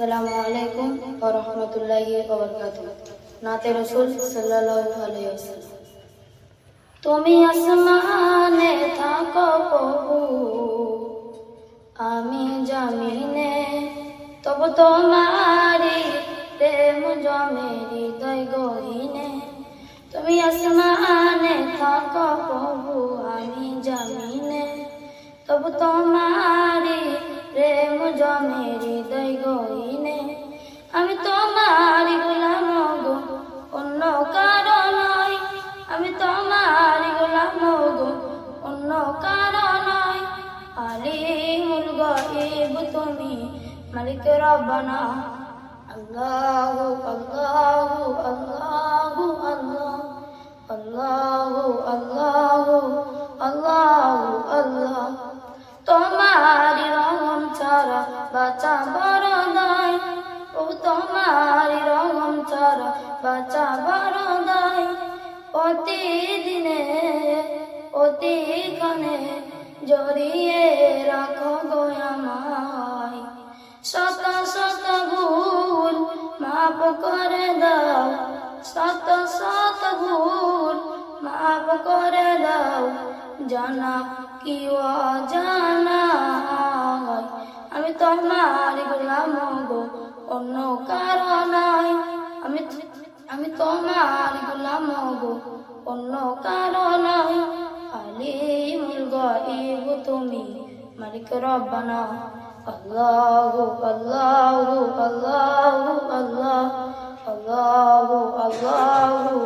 আসসালামু আলাইকুম ওয়া রাহমাতুল্লাহি ওয়া বারাকাতুহু। নাতে রাসূল সাল্লাল্লাহু আলাইহি ওয়াসাল্লাম। তুমি আসমানে থাকো প্রভু, আমি জামিনে, তবু তোমারি প্রেম জমে হৃদয় গহিনে। তুমি আসমানে থাকো প্রভু, আমি জামিনে, তবু তোমারি প্রেম জমে হৃদয় গহিনে। আমি তোমারি গোলাম গো, অন্য কারও নয়। আমি তোমারি গোলাম গো, অন্য কারও নয়। আলিমুল গাইব তুমি, মালিক রব্বানা আল্লাহু আল্লাহু আল্লাহু। ছাড়া বাঁচা বড় নয় প্রতিদিনে প্রতিক্ষণে জড়িয়ে রাখো গো আমায়। শত শত ভুল মাপ করে দাও, শত শত ভুল মাপ করে দাও, জানা কি জানা আমি তোমার গোলাম গো, অন্য কারণ আমি আমি তোমার গোলাম গো অন্য কারণ আলিমুল গাইব তুমি মালিক রব্বানা। আল্লাহু আল্লাহু আল্লাহু, আল্লাহ। আল্লাহু আল্লাহু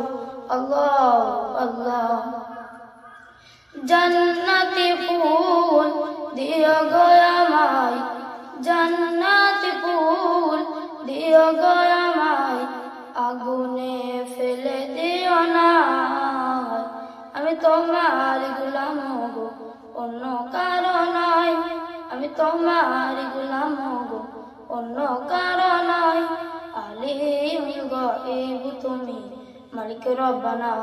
আল্লাহু, আল্লাহ। জান্নাতি আগুনে ফেলে দিও না। আমি তোমার গোলাম গো, অন্য কারও নয় আমি তোমার গোলাম গো, অন্য কারও নয় আলিমুল গাইব তুমি, মালিক রব্বানা।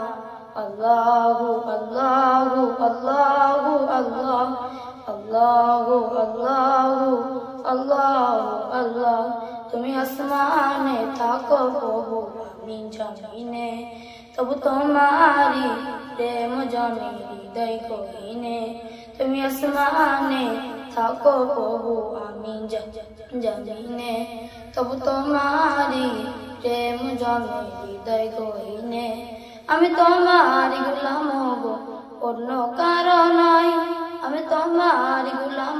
আল্লাহু আল্লাহু আল্লাহু, আল্লাহ। আল্লাহু আল্লাহু আল্লাহু, আল্লাহ। তুমি আসমানে থাকো প্রভু আমি জমিনে। তবু তোমারি প্রেম জমে হৃদয় গহিনে তুমি আসমানে থাকো প্রভু, আমি জমিনে। তবু তোমারি প্রেম জমে হৃদয় গহিনে আমি তোমার গুলাম গো, অন্য কারও নয়। আমি তোমার গুলাম